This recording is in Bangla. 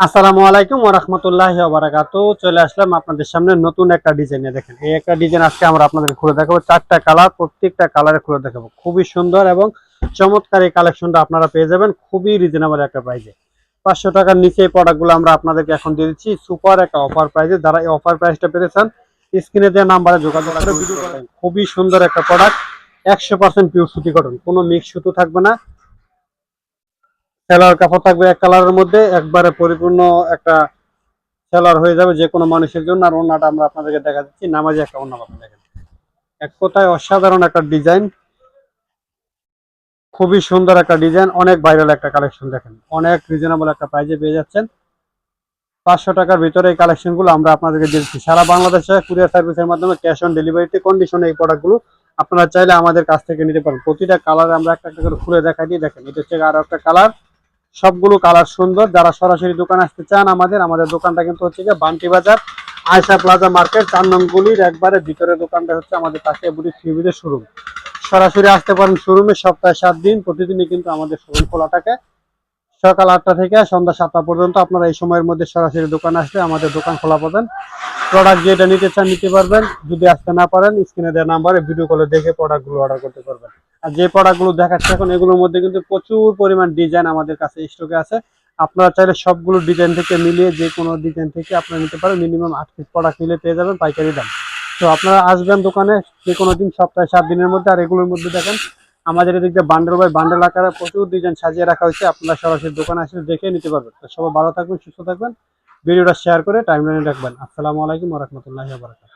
আসসালামু আলাইকুম ওরহমতুল্লাহ বারাকাতু চলে আসলাম আপনাদের সামনে নতুন একটা ডিজাইনে দেখেন, এই একটা ডিজাইন আজকে আমরা আপনাদের খুলে দেখাবো। চারটা কালার প্রত্যেকটা কালারে খুলে দেখাবো। খুবই সুন্দর এবং চমৎকার এই কালেকশনটা আপনারা পেয়ে যাবেন খুবই রিজনেবল একটা প্রাইজে পাঁচশো টাকার নিচে এই প্রোডাক্টগুলো আমরা আপনাদেরকে এখন দিয়ে দিচ্ছি। সুপার একটা অফার প্রাইজে যারা এই অফার প্রাইসটা পেরেছেন স্ক্রিনে দেওয়া নাম্বারে যোগাযোগ করে খুবই সুন্দর একটা প্রোডাক্ট একশো পার্সেন্ট পিওর সুতি কটন কোনো মিক্স সুতো থাকবে না। সেলার কাপড় থাকবে এক কালারের মধ্যে, একবারে পরিপূর্ণ একটা সেলার হয়ে যাবে যে কোনো মানুষের জন্য। আর ওনাটা আমরা আপনাদেরকে দেখা দিচ্ছি, নামাজি একটা অন্য আপনি দেখেন। এক কথায় অসাধারণ একটা ডিজাইন, খুবই সুন্দর একটা ডিজাইন, অনেক ভাইরাল একটা কালেকশন দেখেন। অনেক রিজনেবল একটা প্রাইজে পেয়ে যাচ্ছেন। পাঁচশো টাকার ভিতরে এই কালেকশনগুলো আমরা আপনাদেরকে দিচ্ছি। সারা বাংলাদেশে কুরিয়ার সার্ভিসের মাধ্যমে ক্যাশ অন ডেলিভারিতে কন্ডিশনে এই প্রোডাক্টগুলো আপনারা চাইলে আমাদের কাছ থেকে নিতে পারেন। প্রতিটা কালারে আমরা একটা একটা করে খুলে দেখাই দিয়ে দেখেন, এটা হচ্ছে আরও একটা কালার। সবগুলো কালার সুন্দর। যারা সরাসরি দোকান আসতে চান আমাদের আমাদের দোকানটা কিন্তু হচ্ছে গিয়ে বান্টি বাজার, আয়সা প্লাজা মার্কেট, চার নংগুলির একবারে ভিতরে দোকানটা হচ্ছে আমাদের কাছে বুড়ি থ্রিবিদের শোরুম। সরাসরি আসতে পারেন শোরুমে সপ্তাহে সাত দিন, প্রতিদিনই কিন্তু আমাদের শোরুম খোলা থাকে। সকাল আটটা থেকে সন্ধ্যা সাতটা পর্যন্ত আপনারা এই সময়ের মধ্যে সরাসরি দোকান আসলে আমাদের দোকান খোলা পাবেন। প্রোডাক্ট যেটা নিতে চান, নিতে পারবেন। যদি আসতে না পারেন, স্ক্রিনে দেওয়া নাম্বারে ভিডিও কলে দেখে প্রোডাক্টগুলো অর্ডার করতে পারবেন। আর যে প্রোডাক্টগুলো দেখাচ্ছে এখন, এগুলোর মধ্যে কিন্তু প্রচুর পরিমাণ ডিজাইন আমাদের কাছে স্টকে আছে। আপনারা চাইলে সবগুলো ডিজাইন থেকে মিলিয়ে যে কোনো ডিজাইন থেকে আপনারা নিতে পারেন। মিনিমাম আট পিস প্রোডাক্ট নিলে পেয়ে যাবেন পাইকারি দাম। তো আপনারা আসবেন দোকানে যে কোনো দিন, সপ্তাহে সাত দিনের মধ্যে। আর এগুলোর মধ্যে দেখেন, আমাদের এদিকে বান্ডেল বাই বান্ডেল আকারে প্রচুর ডিজাইন সাজিয়ে রাখা হয়েছে। আপনারা সরাসরি দোকানে আসলে দেখে নিতে পারবেন। তো সবাই ভালো থাকবেন, সুস্থ থাকবেন। ভিডিওটা শেয়ার করে টাইম লাইনে রাখবেন। আসসালামু আলাইকুম রহমতুল্লাহ বারকাত